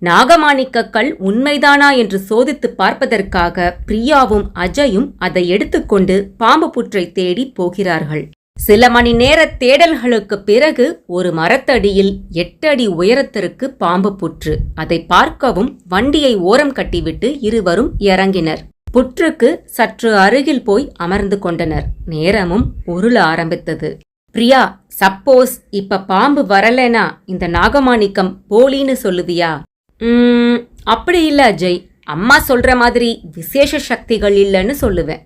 நாகமாணிக்கக்கல் உண்மைதானா என்று சோதித்துப் பார்ப்பதற்காக பிரியாவும் அஜயும் அதை எடுத்துக்கொண்டு பாம்பு புற்றை தேடி போகிறார்கள். சில மணி நேர தேடல்களுக்குப் பிறகு ஒரு மரத்தடியில் எட்டு அடி உயரத்திற்கு பாம்பு புற்று. அதை பார்க்கவும் வண்டியை ஓரம் கட்டிவிட்டு இருவரும் இறங்கினர். புற்றுக்கு சற்று அருகில் போய் அமர்ந்து கொண்டனர். நேரமும் உருள ஆரம்பித்தது. பிரியா சப்போஸ் இப்ப பாம்பு வரலனா இந்த நாகமாணிக்கம் போலின்னு சொல்லுவியா அப்படி இல்லை அஜய். அம்மா சொல்ற மாதிரி விசேஷ சக்திகள் இல்லைன்னு சொல்லுவேன்.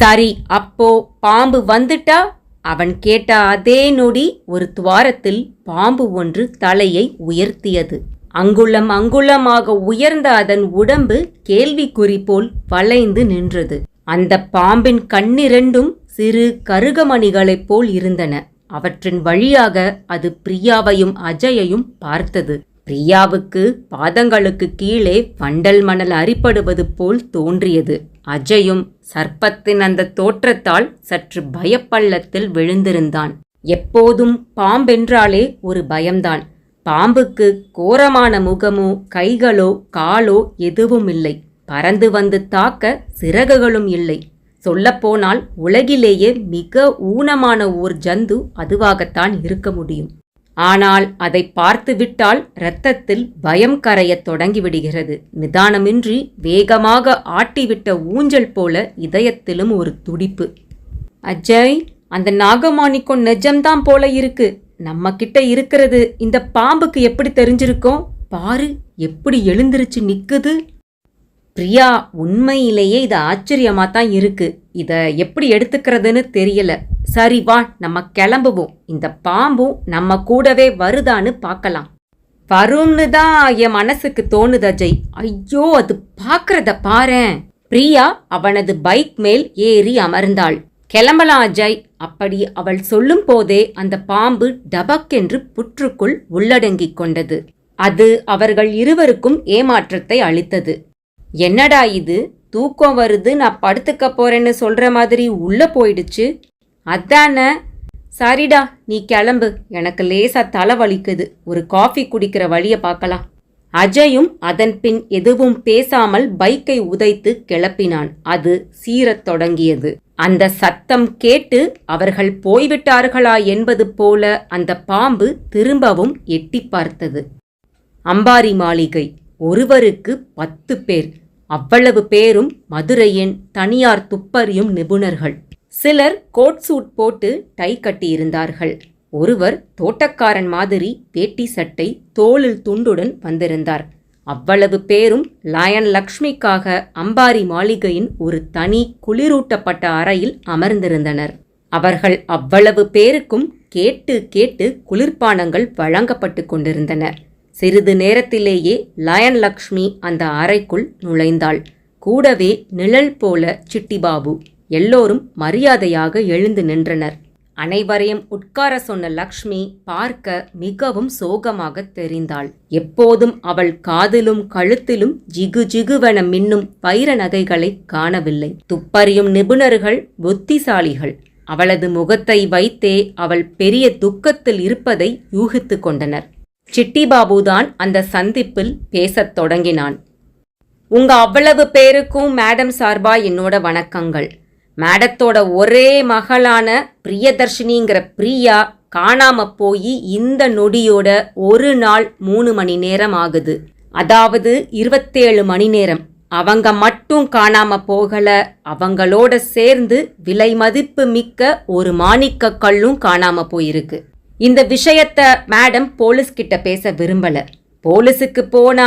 சரி அப்போ பாம்பு வந்துட்டா? அவன் கேட்ட அதே நொடி ஒரு துவாரத்தில் பாம்பு ஒன்று தலையை உயர்த்தியது. அங்குளம் அங்குளமாக உயர்ந்த அதன் உடம்பு கேள்விக்குறி போல் வளைந்து நின்றது. அந்த பாம்பின் கண்ணிரண்டும் சிறு கருகமணிகளைப் போல் இருந்தன. அவற்றின் வழியாக அது பிரியாவையும் அஜயையும் பார்த்தது. பிரியாவுக்கு பாதங்களுக்கு கீழே வண்டல் மணல் அரிப்படுவது போல் தோன்றியது. அஜயும் சர்ப்பத்தின் அந்த தோற்றத்தால் சற்று பயப்பள்ளத்தில் விழுந்திருந்தான். எப்போதும் பாம்பென்றாலே ஒரு பயம்தான். பாம்புக்கு கோரமான முகமோ கைகளோ காலோ எதுவும் இல்லை பறந்து வந்து தாக்க சிறகுகளும் இல்லை. சொல்லப்போனால் உலகிலேயே மிக ஊனமான ஓர் ஜந்து அதுவாகத்தான் இருக்க முடியும். ஆனால் அதை பார்த்துவிட்டால் இரத்தத்தில் பயம் கரையத் தொடங்கிவிடுகிறது. நிதானமின்றி வேகமாக ஆட்டிவிட்ட ஊஞ்சல் போல இதயத்திலும் ஒரு துடிப்பு. அஜய் அந்த நாகமாணிக்கம் நிஜம்தான் போல இருக்கு. நம்ம கிட்ட இருக்கிறது. இந்த பாம்புக்கு எப்படி தெரிஞ்சிருக்கோம்? பாரு எப்படி எழுந்திருச்சு நிக்குது. பிரியா உண்மையிலேயே இது ஆச்சரியமாக தான் இருக்குது இதை எப்படி எடுத்துக்கிறதுன்னு தெரியல. சரி வா நம்ம கிளம்புவோம். இந்த பாம்பும் நம்ம கூடவே வருதான்னு பார்க்கலாம். வரும்னு தான் என் மனசுக்கு தோணுது அஜய். ஐயோ அது பார்க்கறத பாரேன் பிரியா அவனது பைக் மேல் ஏறி அமர்ந்தாள். கிளம்பலாம் அஜய். அப்படி அவள் சொல்லும் போதே அந்த பாம்பு டபக்கென்று புற்றுக்குள் உள்ளடங்கிக் கொண்டது. அது அவர்கள் இருவருக்கும் ஏமாற்றத்தை அளித்தது. என்னடா இது? தூக்கம் வருது நான் படுத்துக்க போறேன்னு சொல்ற மாதிரி உள்ள போயிடுச்சு. அதானே? சரிடா நீ கிளம்பு. எனக்கு லேசா தலை வலிக்குது. ஒரு காஃபி குடிக்கிற வழிய பார்க்கலாம். அஜயும் அதன் பின் எதுவும் பேசாமல் பைக்கை உதைத்து கிளப்பினான். அது சீரத் தொடங்கியது. அந்த சத்தம் கேட்டு அவர்கள் போய்விட்டார்களா என்பது போல அந்த பாம்பு திரும்பவும் எட்டி பார்த்தது. அம்பாரி மாளிகை. ஒருவருக்கு பத்து பேர். அவ்வளவு பேரும் மதுரையின் தனியார் துப்பறியும் நிபுணர்கள். சிலர் கோட் சூட் போட்டு டை கட்டியிருந்தார்கள். ஒருவர் தோட்டக்காரன் மாதிரி வேட்டி சட்டை தோளில் துண்டுடன் வந்திருந்தார். அவ்வளவு பேரும் லயன் லக்ஷ்மிக்காக அம்பாரி மாளிகையின் ஒரு தனி குளிரூட்டப்பட்ட அறையில் அமர்ந்திருந்தனர். அவர்கள் அவ்வளவு பேருக்கும் கேட்டு கேட்டு குளிர்பானங்கள் வழங்கப்பட்டு கொண்டிருந்தனர் சிறிது நேரத்திலேயே லயன் லக்ஷ்மி அந்த அறைக்குள் நுழைந்தாள். கூடவே நிழல் போல சிட்டிபாபு எல்லோரும் மரியாதையாக எழுந்து நின்றனர். அனைவரையும் உட்கார சொன்ன லக்ஷ்மி பார்க்க மிகவும் சோகமாக தெரிந்தாள். எப்போதும் அவள் காதிலும் கழுத்திலும் ஜிகு ஜிகுவென மின்னும் வைர நகைகளை காணவில்லை. துப்பறியும் நிபுணர்கள் புத்திசாலிகள். அவளது முகத்தை வைத்தே அவள் பெரிய துக்கத்தில் இருப்பதை யூகித்து கொண்டனர். சிட்டிபாபுதான் அந்த சந்திப்பில் பேசத் தொடங்கினான். உங்க அவ்வளவு பேருக்கும் மேடம் சார்பா என்னோட வணக்கங்கள். மேடத்தோட ஒரே மகளான பிரியதர்ஷினிங்கிற பிரியா காணாம போய் இந்த நொடியோட ஒரு நாள் மூணு மணி நேரம் ஆகுது. அதாவது இருபத்தேழு மணி நேரம். அவங்க மட்டும் காணாம போகல. அவங்களோட சேர்ந்து விலை மதிப்பு மிக்க ஒரு மாணிக்க கல்லும் காணாம போயிருக்கு. இந்த விஷயத்த மேடம் போலீஸ் கிட்ட பேச விரும்பல. போலீஸுக்கு போனா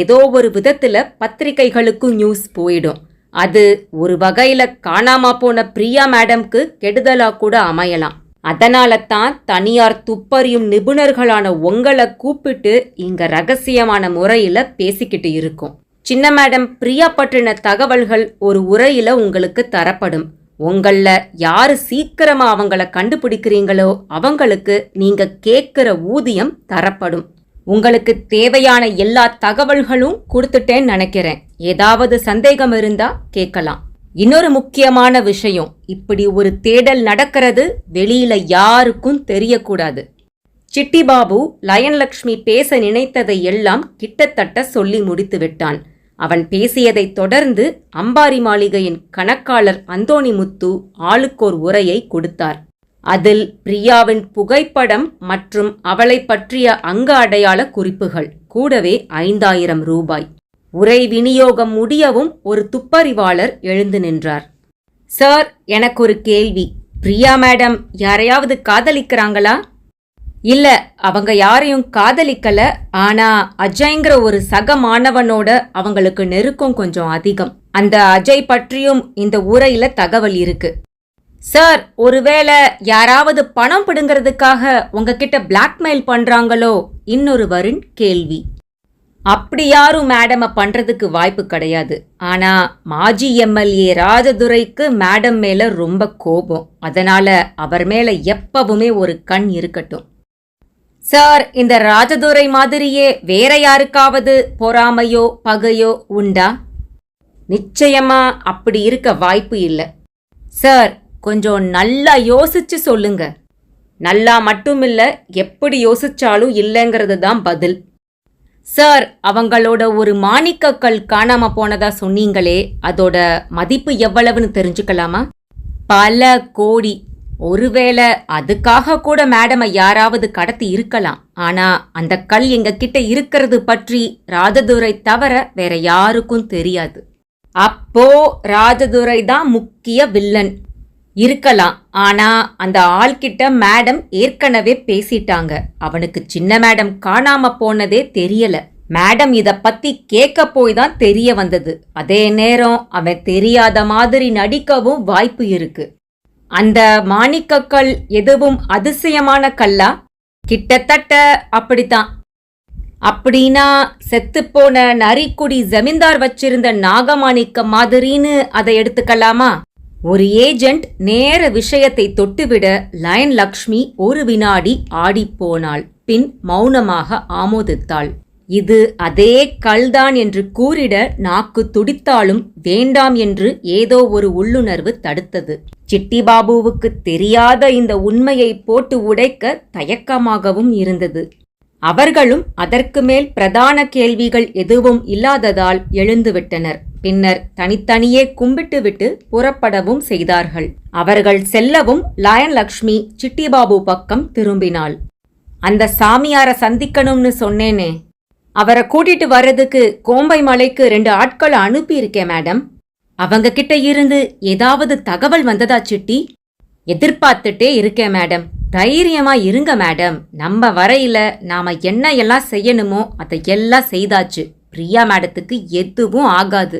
ஏதோ ஒரு விதத்துல பத்திரிகைகளுக்கும் நியூஸ் போயிடும். அது ஒரு வகையில காணாம போன பிரியா மேடம்க்கு கெடுதலா கூட அமையலாம். அதனால தான் தனியார் துப்பறியும் நிபுணர்களான உங்களை கூப்பிட்டு இங்க ரகசியமான முறையில பேசிக்கிட்டு இருக்கோம். சின்ன மேடம் பிரியா பற்றின தகவல்கள் ஒரு உரையில உங்களுக்கு தரப்படும். உங்களில் யார் சீக்கிரமாக அவங்கள கண்டுபிடிக்கிறீங்களோ அவங்களுக்கு நீங்கள் கேட்குற ஊதியம் தரப்படும். உங்களுக்கு தேவையான எல்லா தகவல்களும் கொடுத்துட்டேன்னு நினைக்கிறேன். ஏதாவது சந்தேகம் இருந்தால் கேட்கலாம். இன்னொரு முக்கியமான விஷயம் இப்படி ஒரு தேடல் நடக்கிறது வெளியில யாருக்கும் தெரியக்கூடாது. சிட்டி பாபு லயன் லக்ஷ்மி பேச நினைத்ததை எல்லாம் கிட்டத்தட்ட சொல்லி முடித்து விட்டான். அவன் பேசியதைத் தொடர்ந்து அம்பாரி மாளிகையின் கணக்காளர் அந்தோணிமுத்து ஆளுக்கோர் உரையை கொடுத்தார். அதில் பிரியாவின் புகைப்படம் மற்றும் அவளை பற்றிய அங்க அடையாள குறிப்புகள் கூடவே ஐந்தாயிரம் ரூபாய். உரை விநியோகம் முடியவும் ஒரு துப்பறிவாளர் எழுந்து நின்றார். சார் எனக்கு ஒரு கேள்வி. பிரியா மேடம் யாரையாவது காதலிக்கிறாங்களா? இல்ல அவங்க யாரையும் காதலிக்கல. ஆனா அஜய்ங்கிற ஒரு சக மாணவனோட அவங்களுக்கு நெருக்கம் கொஞ்சம் அதிகம். அந்த அஜய் பற்றியும் இந்த உரையில தகவல் இருக்கு. சார் ஒருவேளை யாராவது பணம் பிடுங்கிறதுக்காக உங்ககிட்ட பிளாக்மெயில் பண்றாங்களோ? இன்னொருவரின் கேள்வி. அப்படி யாரும் மேடம பண்றதுக்கு வாய்ப்பு கிடையாது. ஆனா மாஜி எம்எல்ஏ ராஜதுரைக்கு மேடம் மேல ரொம்ப கோபம். அதனால அவர் மேல எப்பவுமே ஒரு கண் இருக்கட்டும். சார் இந்த ராஜதுரை மாதிரியே வேற யாருக்காவது பொறாமையோ பகையோ உண்டா? நிச்சயமா அப்படி இருக்க வாய்ப்பு இல்லை. சார் கொஞ்சம் நல்லா யோசிச்சு சொல்லுங்க. நல்லா மட்டுமில்ல எப்படி யோசிச்சாலும் இல்லைங்கிறது தான் பதில். சார் அவங்களோட ஒரு மாணிக்கக்கல் காணாம போனதா சொன்னீங்களே அதோட மதிப்பு எவ்வளவுன்னு தெரிஞ்சுக்கலாமா? பல கோடி. ஒருவேளை அதுக்காக கூட மேடமை யாராவது கடத்தி இருக்கலாம். ஆனா அந்த கல் எங்க கிட்ட இருக்கிறது பற்றி ராஜதுரை தவிர வேற யாருக்கும் தெரியாது. அப்போ ராஜதுரை தான் முக்கிய வில்லன். இருக்கலாம். ஆனா அந்த ஆள்கிட்ட மேடம் ஏற்கனவே பேசிட்டாங்க. அவனுக்கு சின்ன மேடம் காணாம போனதே தெரியல. மேடம் இத பத்தி கேட்க போய் தான் தெரிய வந்தது. அதே நேரம் அவன் தெரியாத மாதிரி நடிக்கவும் வாய்ப்பு இருக்கு. அந்த மாணிக்கக்கல் எதுவும் அதிசயமான கல்லா? கிட்டத்தட்ட அப்படித்தான். அப்படின்னா செத்துப்போன நரிக்குடி ஜமீன்தார் வச்சிருந்த நாகமாணிக்க மாதிரின்னு அதை எடுத்துக்கலாமா? ஒரு ஏஜெண்ட் நேர விஷயத்தை தொட்டுவிட லயன் லக்ஷ்மி ஒரு வினாடி ஆடிப்போனாள் பின் மௌனமாக ஆமோதித்தாள். இது அதே கல்தான் என்று கூறிட நாக்கு துடித்தாலும் வேண்டாம் என்று ஏதோ ஒரு உள்ளுணர்வு தடுத்தது. சிட்டிபாபுவுக்கு தெரியாத இந்த உண்மையை போட்டு உடைக்க தயக்கமாகவும் இருந்தது. அவர்களும் அதற்கு மேல் பிரதான கேள்விகள் எதுவும் இல்லாததால் எழுந்துவிட்டனர். பின்னர் தனித்தனியே கும்பிட்டுவிட்டு புறப்படவும் செய்தார்கள். அவர்கள் செல்லவும் லயன் லக்ஷ்மி சிட்டிபாபு பக்கம் திரும்பினாள். அந்த சாமியார சந்திக்கணும்னு சொன்னேனே. அவரை கூட்டிட்டு வர்றதுக்கு கோம்பை மலைக்கு ரெண்டு ஆட்களை அனுப்பியிருக்கேன் மேடம். அவங்க கிட்ட இருந்து ஏதாவது தகவல் வந்ததா சிட்டி? எதிர்பார்த்துட்டே இருக்கேன் மேடம். தைரியமா இருங்க மேடம். நம்ம வரையில நாம என்ன எல்லாம் செய்யணுமோ அதை எல்லாம் செய்தாச்சு. பிரியா மேடத்துக்கு எதுவும் ஆகாது.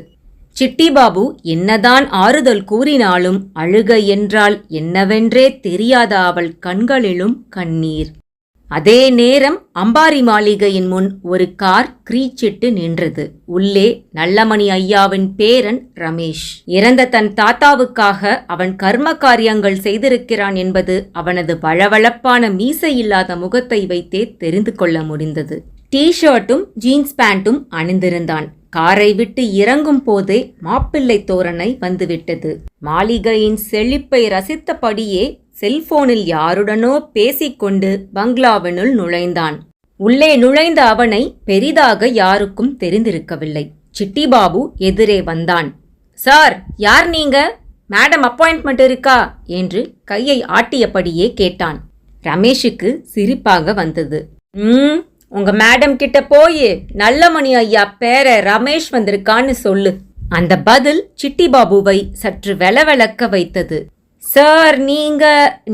சிட்டி பாபு என்னதான் ஆறுதல் கூறினாலும் அழுக என்றால் என்னவென்றே தெரியாத அவள் கண்களிலும் கண்ணீர். அதே நேரம் அம்பாரி மாளிகையின் முன் ஒரு கார் கிரீச்சிட்டு நின்றது. உள்ளே நல்லமணி ஐயாவின் பேரன் ரமேஷ். இறந்த தன் தாத்தாவுக்காக அவன் கர்ம காரியங்கள் செய்திருக்கிறான் என்பது அவனது வளவளப்பான மீசை இல்லாத முகத்தை வைத்தே தெரிந்து கொள்ள முடிந்தது. டிஷர்ட்டும் ஜீன்ஸ் பேண்ட்டும் அணிந்திருந்தான். காரை விட்டு இறங்கும் போதே மாப்பிள்ளை தோரணை வந்துவிட்டது. மாளிகையின் செழிப்பை ரசித்தபடியே செல்போனில் யாருடனோ பேசிக்கொண்டு பங்களாவினுள் நுழைந்தான். உள்ளே நுழைந்த அவனை பெரிதாக யாருக்கும் தெரிந்திருக்கவில்லை. சிட்டிபாபு எதிரே வந்தான். சார் யார் நீங்க? மேடம் அப்பாயின்ட்மெண்ட் இருக்கா? என்று கையை ஆட்டியபடியே கேட்டான். ரமேஷுக்கு சிரிப்பாக வந்தது. ம் உங்க மேடம் கிட்ட போய் நல்லமணி ஐயா பேர ரமேஷ் வந்திருக்கான்னு சொல்லு. அந்த பதில் சிட்டிபாபுவை சற்று வெலவெலக்க வைத்தது. சார் நீங்க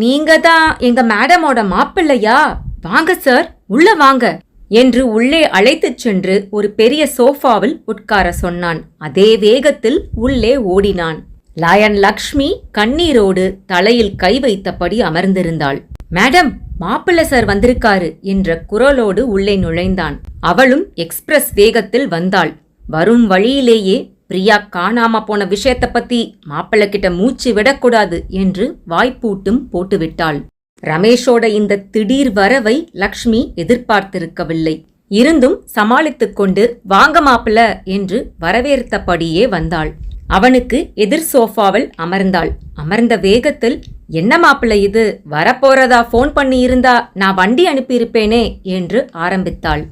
நீங்க தான் எங்க மேடமோட மாப்பிள்ளையா? வாங்க சார் உள்ள வாங்க என்று உள்ளே அழைத்துச் சென்று ஒரு பெரிய சோஃபாவில் உட்கார சொன்னான். அதே வேகத்தில் உள்ளே ஓடினான். லயன் லக்ஷ்மி கண்ணீரோடு தலையில் கை வைத்தபடி அமர்ந்திருந்தாள். மேடம் மாப்பிள்ள சார் வந்திருக்காரு என்ற குரலோடு உள்ளே நுழைந்தான். அவளும் எக்ஸ்பிரஸ் வேகத்தில் வந்தாள். வரும் வழியிலேயே பிரியா காணாம போன விஷயத்த பத்தி மாப்பிள்ள கிட்ட மூச்சு விடக்கூடாது என்று வாய்ப்பூட்டும் போட்டுவிட்டாள். ரமேஷோட இந்த திடீர் வரவை லக்ஷ்மி எதிர்பார்த்திருக்கவில்லை. இருந்தும் சமாளித்துக் கொண்டு வாங்க மாப்பிள்ள என்று வரவேற்றபடியே வந்தாள். அவனுக்கு எதிர் சோஃபாவில் அமர்ந்தாள். அமர்ந்த வேகத்தில் என்ன மாப்பிள்ளை இது? வரப்போறதா? ஃபோன் பண்ணியிருந்தா நான் வண்டி அனுப்பியிருப்பேனே என்று ஆரம்பித்தாள்.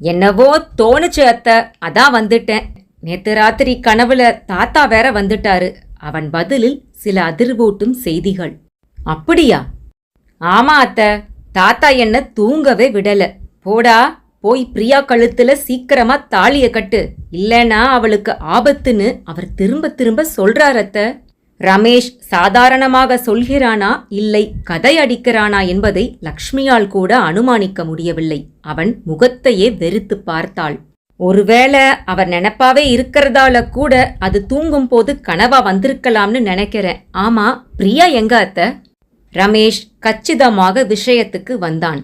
என்னவோ தோணுச்சு அத்த. அதான் வந்துட்டேன். நேத்து ராத்திரி கனவுல தாத்தா வேற வந்துட்டாரு. அவன் பதிலில் சில அதிர்வூட்டும் செய்திகள். அப்படியா? ஆமா அத்த. தாத்தா என்ன தூங்கவே விடல. போடா போய் பிரியா கழுத்துல சீக்கிரமா தாலிய கட்டு. இல்லனா அவளுக்கு ஆபத்துன்னு அவர் திரும்ப திரும்ப சொல்றார் ரமேஷ் சாதாரணமாக சொல்கிறானா? இல்லை கதை அடிக்கிறானா என்பதை லக்ஷ்மியால் கூட அனுமானிக்க முடியவில்லை. அவன் முகத்தையே வெறுத்து பார்த்தாள். ஒருவேளை அவர் நினைப்பாவே இருக்கிறதால கூட அது தூங்கும் போது கனவா வந்திருக்கலாம்னு நினைக்கிறேன். ஆமா பிரியா எங்க அத்தை? ரமேஷ் கச்சிதமாக விஷயத்துக்கு வந்தான்.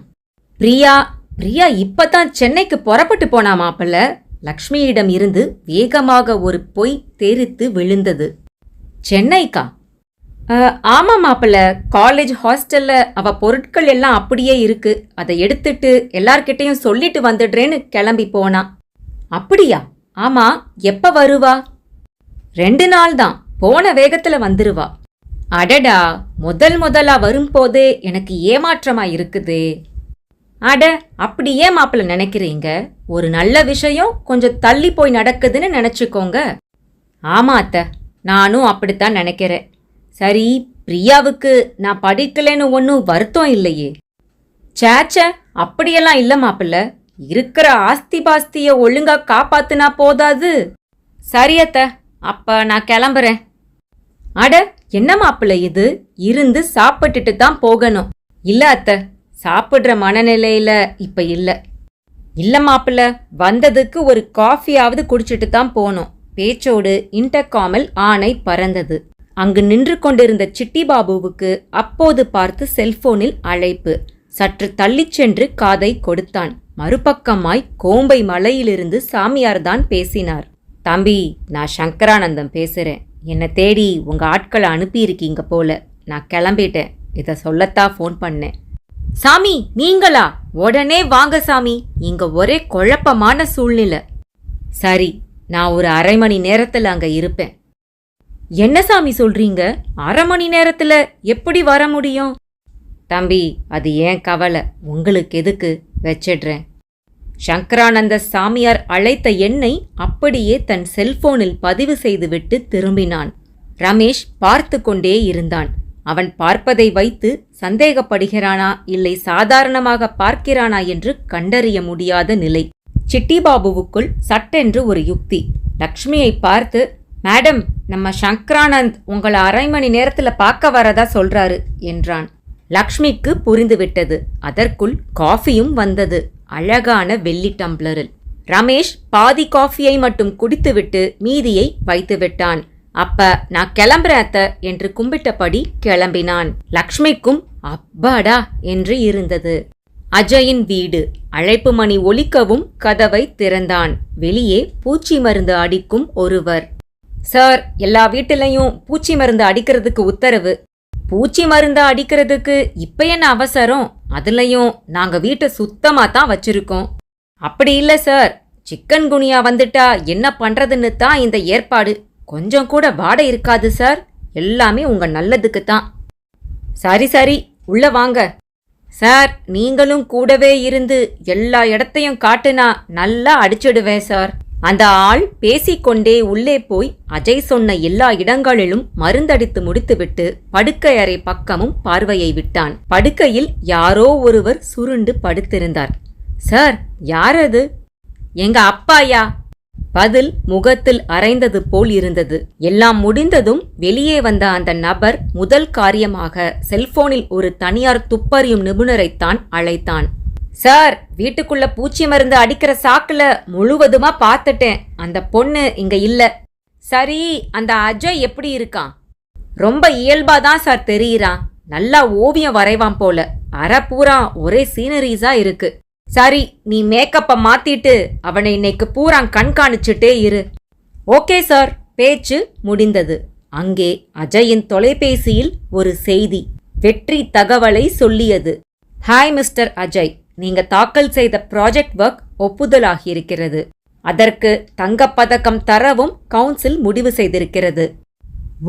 பிரியா பிரியா இப்பதான் சென்னைக்கு புறப்பட்டு போனா மாப்பிள்ள? லக்ஷ்மியிடம் இருந்து வேகமாக ஒரு பொய் தெரித்து விழுந்தது. சென்னைக்கா? ஆமா மாப்பிள்ள காலேஜ் ஹாஸ்டல்ல அவ பொருட்கள் எல்லாம் அப்படியே இருக்கு. அதை எடுத்துட்டு எல்லார்கிட்டையும் சொல்லிட்டு வந்துடுறேன்னு கிளம்பி போனா. அப்படியா? ஆமா எப்ப வருவா? ரெண்டு நாள் தான் போன வேகத்துல வந்துருவா. அடடா முதல் முதலா வரும்போதே எனக்கு ஏமாற்றமா இருக்குது. அட அப்படி ஏன் மாப்பிள்ள நினைக்கிறீங்க? ஒரு நல்ல விஷயம் கொஞ்சம் தள்ளி போய் நடக்குதுன்னு நினைச்சுக்கோங்க. ஆமா அத்தை. நானும் அப்படித்தான் நினைக்கிறேன். சரி பிரியாவுக்கு நான் படிக்கலைன்னு ஒன்றும் வருத்தம் இல்லையே. சேச்ச அப்படியெல்லாம் இல்ல மாப்பிள்ள இருக்கிற ஆஸ்தி பாஸ்திய ஒழுங்கா காப்பாத்துனா போதாது. சரி அப்ப நான் கிளம்புறேன். அட என்ன மாப்பிள்ள இது? இருந்து சாப்பிட்டுட்டு தான் போகணும். இல்ல அத்தை சாப்பிடுற மனநிலையில இப்ப இல்ல. இல்ல மாப்பிள்ள வந்ததுக்கு ஒரு காஃபியாவது குடிச்சிட்டு தான் போனோம். பேச்சோடு இன்டர்காமில் ஆணை பறந்தது. அங்கு நின்று கொண்டிருந்த சிட்டி பாபுவுக்கு அப்போது பார்த்து செல்போனில் அழைப்பு. சற்று தள்ளிச் சென்று காதை கொடுத்தான். மறுபக்கமாய் கோம்பை மலையிலிருந்து சாமியார்தான் பேசினார். தம்பி நான் சங்கரானந்தம் பேசுறேன். என்னை தேடி உங்க ஆட்களை அனுப்பியிருக்கீங்க போல. நான் கிளம்பிட்டேன். இதை சொல்லத்தான் ஃபோன் பண்ணேன். சாமி நீங்களா? உடனே வாங்க சாமி. இங்க ஒரே குழப்பமான சூழ்நிலை. சரி நான் ஒரு அரை மணி நேரத்தில் அங்க இருப்பேன். என்ன சாமி சொல்றீங்க? அரை மணி நேரத்தில் எப்படி வர முடியும்? தம்பி அது ஏன் கவலை? உங்களுக்கு எதுக்கு? வச்சிடுறேன். சங்கரானந்த சாமியார் அழைத்த எண்ணை அப்படியே தன் செல்போனில் பதிவு செய்துவிட்டு திரும்பினான். ரமேஷ் பார்த்து கொண்டே இருந்தான். அவன் பார்ப்பதை வைத்து சந்தேகப்படுகிறானா இல்லை சாதாரணமாக பார்க்கிறானா என்று கண்டறிய முடியாத நிலை. சிட்டிபாபுவுக்குள் சட்டென்று ஒரு யுக்தி. லக்ஷ்மியை பார்த்து மேடம் நம்ம சங்கரானந்த் உங்களை அரை மணி நேரத்தில் பார்க்க வரதா சொல்றாரு என்றான். லக்ஷ்மிக்கு புரிந்துவிட்டது. அதற்குள் காஃபியும் வந்தது. அழகான வெள்ளி டம்ளரில் ரமேஷ் பாதி காஃபியை மட்டும் குடித்துவிட்டு மீதியை வைத்துவிட்டான். அப்ப நான் கிளம்புறேன் என்று கும்பிட்டபடி கிளம்பினான். லக்ஷ்மிக்கும் அப்பாடா என்று இருந்தது. அஜயின் வீடு. அழைப்பு மணி ஒலிக்கவும் கதவை திறந்தான். வெளியே பூச்சி மருந்து அடிக்கும் ஒருவர். சார் எல்லா வீட்டிலையும் பூச்சி மருந்து அடிக்கிறதுக்கு உத்தரவு. பூச்சி மருந்து அடிக்கிறதுக்கு இப்ப என்ன அவசரம்? அதுலயும் நாங்க வீட்டை சுத்தமா தான் வச்சிருக்கோம். அப்படி இல்ல சார். சிக்கன் குனியா வந்துட்டா என்ன பண்றதுன்னு தான் இந்த ஏற்பாடு. கொஞ்சம் கூட வாடை இருக்காது சார். எல்லாமே உங்க நல்லதுக்கு தான். சரி சரி. உள்ள வாங்க. சார் நீங்களும் கூடவே இருந்து எல்லா இடத்தையும் காட்டுனா நல்லா அடிச்சிடுவேன் சார். அந்த ஆள் பேசிக்கொண்டே உள்ளே போய் அஜய் சொன்ன எல்லா இடங்களிலும் மருந்தடித்து முடித்துவிட்டு படுக்கை அறை பக்கமும் பார்வையை விட்டான். படுக்கையில் யாரோ ஒருவர் சுருண்டு படுத்திருந்தார். சார் யார் அது எங்க அப்பாயா. பதில் முகத்தில் அரைந்தது போல் இருந்தது. எல்லாம் முடிந்ததும் வெளியே வந்த அந்த நபர் முதல் காரியமாக செல்போனில் ஒரு தனியார் துப்பறியும் நிபுணரைத்தான் அழைத்தான். சார் வீட்டுக்குள்ள பூச்சி மருந்து அடிக்கிற சாக்குல முழுவதுமா பார்த்துட்டேன். அந்த பொண்ணு இங்க இல்ல. சரி அந்த அஜய் எப்படி இருக்கான்? ரொம்ப இயல்பா தான் சார் தெரியுறான். நல்லா ஓவியம் வரைவான் போல. அரை பூரா ஒரே சீனரிஸா இருக்கு. சரி நீ மேக்கப்பை மாத்திட்டு அவனை இன்னைக்கு பூரா கண்காணிச்சுட்டே இரு. ஓகே சார் பேச்சு முடிந்தது. அங்கே அஜயின் தொலைபேசியில் ஒரு செய்தி வெற்றி தகவலை சொல்லியது. Hi mister Ajay. நீங்க தாக்கல் செய்த ப்ராஜெக்ட் ஒர்க் ஒப்புதலாகியிருக்கிறது. அதற்கு தங்கப்பதக்கம் தரவும் கவுன்சில் முடிவு செய்திருக்கிறது.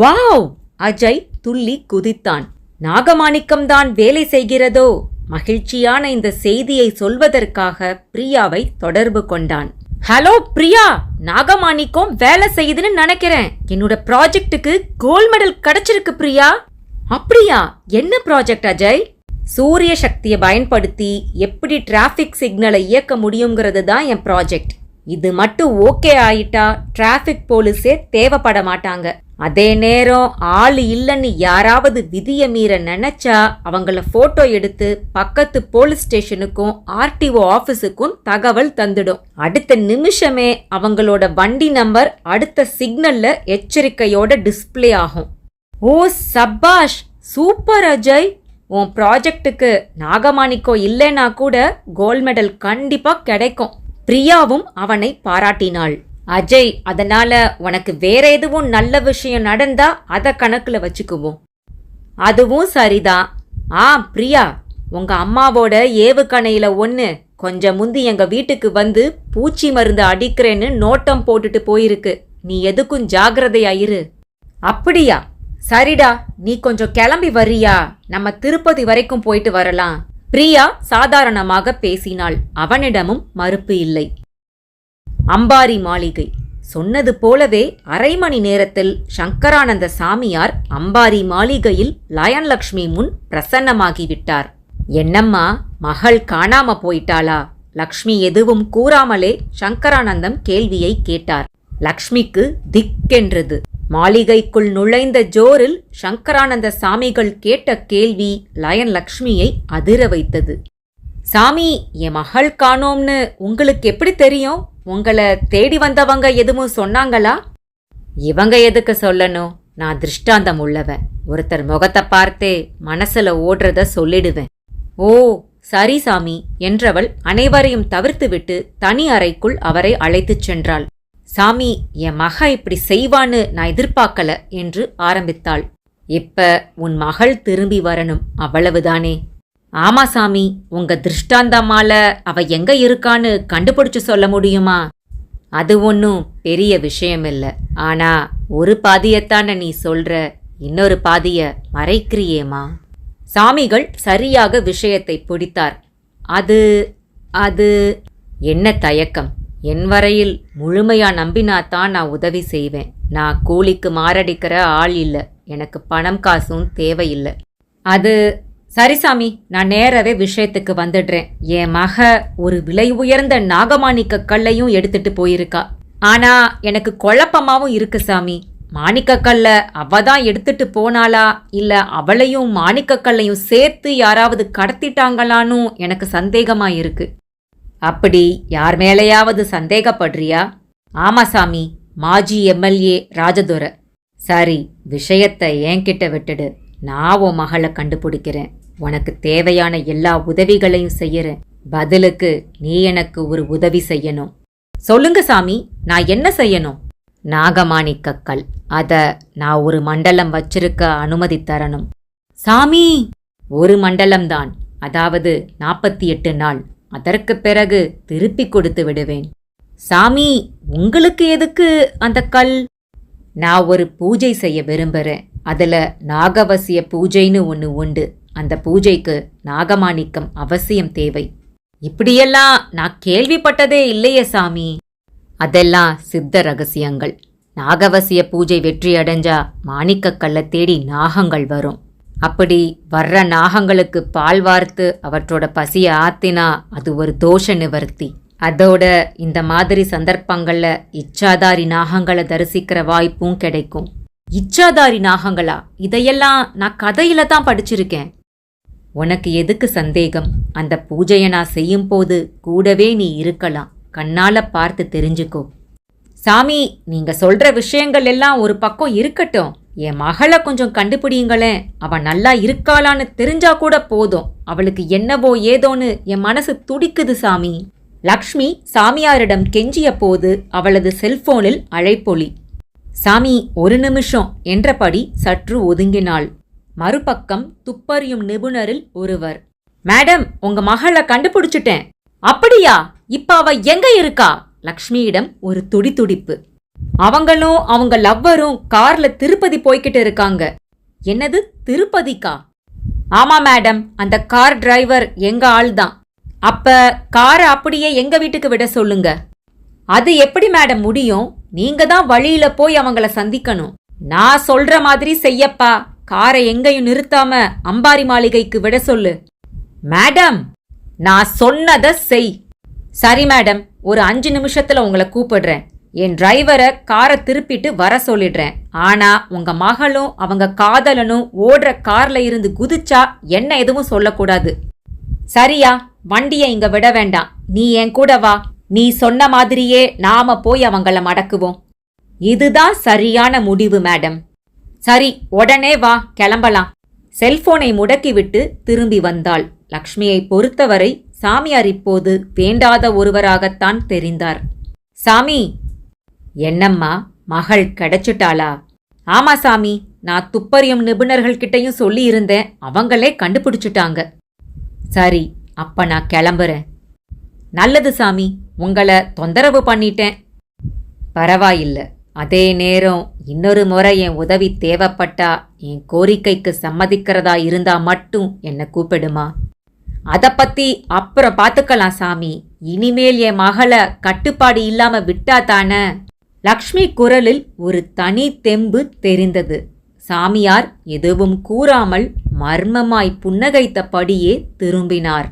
வாவ்! அஜய் துள்ளி குதித்தான். நாகமாணிக்கம் தான் வேலை செய்கிறதோ? மகிழ்ச்சியான இந்த செய்தியை சொல்வதற்காக பிரியாவை தொடர்பு கொண்டான். ஹலோ பிரியா! நாகமாணிக்கம் வேலை செய்யுதுன்னு நினைக்கிறேன். என்னோட ப்ராஜெக்ட்டுக்கு கோல்ட் மெடல் கிடைச்சிருக்கு பிரியா. அப்படியா? என்ன ப்ராஜெக்ட் அஜய்? சூரிய சக்தியை பயன்படுத்தி எப்படி டிராஃபிக் சிக்னலை இயக்க முடியுங்கிறது தான் என் ப்ராஜெக்ட் இது மட்டும் ஓகே ஆயிட்டா டிராஃபிக் போலீஸே தேவைப்பட மாட்டாங்க. அதே நேரம் ஆள் இல்லைன்னு யாராவது விதியை மீற நினைச்சா அவங்கள போட்டோ எடுத்து பக்கத்து போலீஸ் ஸ்டேஷனுக்கும் ஆர்டிஓ ஆஃபீஸுக்கும் தகவல் தந்துடும். அடுத்த நிமிஷமே அவங்களோட வண்டி நம்பர் அடுத்த சிக்னல்ல எச்சரிக்கையோட டிஸ்ப்ளே ஆகும். ஓ சப்பாஷ் சூப்பர் அஜய்! உன் ப்ராஜெக்ட்டுக்கு நாகமாணிக்கோ இல்லைன்னா கூட கோல்ட் மெடல் கண்டிப்பா கிடைக்கும். பிரியாவும் அவனை பாராட்டினாள். அஜய் அதனால உனக்கு வேற எதுவும் நல்ல விஷயம் நடந்தா அதை கணக்குல வச்சுக்குவோம். அதுவும் சரிதான் ஆ பிரியா உங்க அம்மாவோட ஏவுகணையில ஒன்று கொஞ்சம் முந்தி எங்க வீட்டுக்கு வந்து பூச்சி மருந்து அடிக்கிறேன்னு நோட்டம் போட்டுட்டு போயிருக்கு. நீ எதுக்கும் ஜாகிரதையாயிரு அப்படியா? சரிடா நீ கொஞ்சம் கிளம்பி வர்றியா? நம்ம திருப்பதி வரைக்கும் போயிட்டு வரலாம். பிரியா சாதாரணமாக பேசினாள். அவனிடமும் மறுப்பு இல்லை. அம்பாரி மாளிகை. சொன்னது போலவே அரை மணி நேரத்தில் சங்கரானந்த சாமியார் அம்பாரி மாளிகையில் லயன்லக்ஷ்மி முன் பிரசன்னமாகிவிட்டார். என்னம்மா மகள் காணாம போயிட்டாளா? லக்ஷ்மி எதுவும் கூறாமலே சங்கரானந்தம் கேள்வியை கேட்டார். லக்ஷ்மிக்கு திக்கென்றது. மாளிகைக்குள் நுழைந்த ஜோரில் சங்கரானந்த சாமிகள் கேட்ட கேள்வி லயன் லக்ஷ்மியை அதிர வைத்தது. சாமி என் மகள் காணோம்னு உங்களுக்கு எப்படி தெரியும்? உங்களை தேடி வந்தவங்க எதுவும் சொன்னாங்களா? இவங்க எதுக்கு சொல்லணும்? நான் திருஷ்டாந்தம் உள்ளவன். ஒருத்தர் முகத்தை பார்த்தே மனசுல ஓடுறத சொல்லிடுவேன். ஓ சரி சாமி என்றவள் அனைவரையும் தவிர்த்துவிட்டு தனி அறைக்குள் அவரை அழைத்துச் சென்றாள். சாமி என் மக இப்படி செய்வான்னு நான் எதிர்பார்க்கல என்று ஆரம்பித்தாள். இப்ப உன் மகள் திரும்பி வரணும் அவ்வளவுதானே? ஆமா சாமி உங்க திருஷ்டாந்தமால அவ எங்க இருக்கான்னு கண்டுபிடிச்சு சொல்ல முடியுமா? அது ஒன்றும் பெரிய விஷயம் இல்ல ஆனா ஒரு பாதியத்தான நீ சொல்ற இன்னொரு பாதிய மறைக்கிறியேமா சாமிகள் சரியாக விஷயத்தை பிடித்தார். அது அது என்ன தயக்கம்? என் வரையில் முழுமையா நம்பினாதான் நான் உதவி செய்வேன். நான் கூலிக்கு மாரடிக்கிற ஆள் இல்லை. எனக்கு பணம் காசும் தேவையில்லை. அது சரி சாமி நான் நேரவே விஷயத்துக்கு வந்துடுறேன். என் மக ஒரு விலை உயர்ந்த நாகமாணிக்க கல்லையும் எடுத்துட்டு போயிருக்கா. ஆனா எனக்கு குழப்பமாவும் இருக்கு சாமி. மாணிக்கக்கல்ல அவ தான் எடுத்துட்டு போனாளா? இல்ல அவளையும் மாணிக்கக்கல்லையும் சேர்த்து யாராவது கடத்திட்டாங்களானும் எனக்கு சந்தேகமா இருக்கு. அப்படி யார் மேலேயாவது சந்தேகப்படுறியா? ஆமா சாமி மாஜி எம்எல்ஏ ராஜதுரை. சரி விஷயத்தை என்கிட்ட விட்டுடு. நான் உன் மகளை கண்டுபிடிக்கிறேன். உனக்கு தேவையான எல்லா உதவிகளையும் செய்யறேன். பதிலுக்கு நீ எனக்கு ஒரு உதவி செய்யணும். சொல்லுங்க சாமி நான் என்ன செய்யணும்? நாகமாணிக்கக்கல் அத நான் ஒரு மண்டலம் வச்சிருக்க அனுமதி தரணும். சாமி! ஒரு மண்டலம்தான் அதாவது நாற்பத்தி எட்டு நாள். அதற்கு பிறகு திருப்பி கொடுத்து விடுவேன். சாமி உங்களுக்கு எதுக்கு அந்த கல்? நான் ஒரு பூஜை செய்ய விரும்புகிறேன் அதில் நாகவசிய பூஜைன்னு ஒன்று உண்டு. அந்த பூஜைக்கு நாகமாணிக்கம் அவசியம் தேவை. இப்படியெல்லாம் நான் கேள்விப்பட்டதே இல்லையே சாமி. அதெல்லாம் சித்த ரகசியங்கள். நாகவசிய பூஜை வெற்றி அடைஞ்சா மாணிக்கக்கல்லை தேடி நாகங்கள் வரும். அப்படி வர்ற நாகங்களுக்கு பால் வார்த்து அவற்றோட பசியை ஆத்தினா அது ஒரு தோஷ நிவர்த்தி. அதோட இந்த மாதிரி சந்தர்ப்பங்கள்ல இச்சாதாரி நாகங்களை தரிசிக்கிற வாய்ப்பும் கிடைக்கும். இச்சாதாரி நாகங்களா? இதையெல்லாம் நான் கதையில தான் படிச்சிருக்கேன். உனக்கு எதுக்கு சந்தேகம்? அந்த பூஜையை நான் செய்யும் போது கூடவே நீ இருக்கலாம். கண்ணால பார்த்து தெரிஞ்சுக்கோ. சாமி நீங்க சொல்ற விஷயங்கள் எல்லாம் ஒரு பக்கம் இருக்கட்டும். என் மகளை கொஞ்சம் கண்டுபிடிங்களேன் அவள் நல்லா இருக்காளான்னு தெரிஞ்சா கூட போதும். அவளுக்கு என்னவோ ஏதோன்னு என் மனசு துடிக்குது சாமி. லக்ஷ்மி சாமியாரிடம் கெஞ்சிய போது அவளது செல்போனில் அழைப்பொலி. சாமி ஒரு நிமிஷம் என்றபடி சற்று ஒதுங்கினாள். மறுபக்கம் துப்பறியும் நிபுணரில் ஒருவர். மேடம் உங்க மகளை கண்டுபிடிச்சிட்டேன். அப்படியா? இப்ப அவ எங்க இருக்கா? லக்ஷ்மியிடம் ஒரு துடி துடிப்பு அவங்களும் அவங்க லவ்வரும் கார்ல திருப்பதி போய்கிட்டு இருக்காங்க. என்னது? திருப்பதிக்கா? ஆமா மேடம். அந்த கார் டிரைவர் எங்க ஆள் தான் அப்ப காரை அப்படியே எங்க வீட்டுக்கு விட சொல்லுங்க. அது எப்படி மேடம் முடியும்? நீங்க தான் வழியில போய் அவங்கள சந்திக்கணும். நான் சொல்ற மாதிரி செய்யப்பா. காரை எங்கேயும் நிறுத்தாம அம்பாரி மாளிகைக்கு விட சொல்லு. மேடம் நான் சொன்னத செய். சரி மேடம். ஒரு அஞ்சு நிமிஷத்துல உங்களை கூப்பிடுறேன். என் டிரைவரை காரை திருப்பிட்டு வர சொல்லிடுறேன். ஆனா உங்க மகளும் அவங்க காதலனும் ஓடுற கார்ல இருந்து குதிச்சா என்ன எதுவும் சொல்லக்கூடாது. சரியா வண்டியை இங்க விட வேண்டாம். நீ என் கூட வா. நீ சொன்ன மாதிரியே நாம போய் அவங்கள மடக்குவோம். இதுதான் சரியான முடிவு மேடம். சரி உடனே வா கிளம்பலாம். செல்போனை முடக்கிவிட்டு திரும்பி வந்தாள். லக்ஷ்மியை பொறுத்தவரை சாமியார் இப்போது வேண்டாத ஒருவராகத்தான் தெரிந்தார். சாமி என்னம்மா மகள் கிடைச்சிட்டாளா? ஆமா சாமி நான் துப்பறியும் நிபுணர்கள் சொல்லியிருந்தேன் சொல்லி இருந்தேன். அவங்களே கண்டுபிடிச்சிட்டாங்க. சரி அப்ப நான் கிளம்புறேன். நல்லது சாமி உங்களை தொந்தரவு பண்ணிட்டேன். பரவாயில்ல அதே நேரம் இன்னொரு முறை என் உதவி தேவைப்பட்டா என் கோரிக்கைக்கு சம்மதிக்கிறதா இருந்தா மட்டும் என்னை கூப்பிடுமா? அதை பத்தி அப்புறம் பார்த்துக்கலாம் சாமி. இனிமேல் என் மகளை கட்டுப்பாடு இல்லாம விட்டா தானே? லக்ஷ்மி குரலில் ஒரு தனி தெம்பு தெரிந்தது. சாமியார் எதுவும் கூறாமல் மர்மமாய் புன்னகைத்தபடியே திரும்பினார்.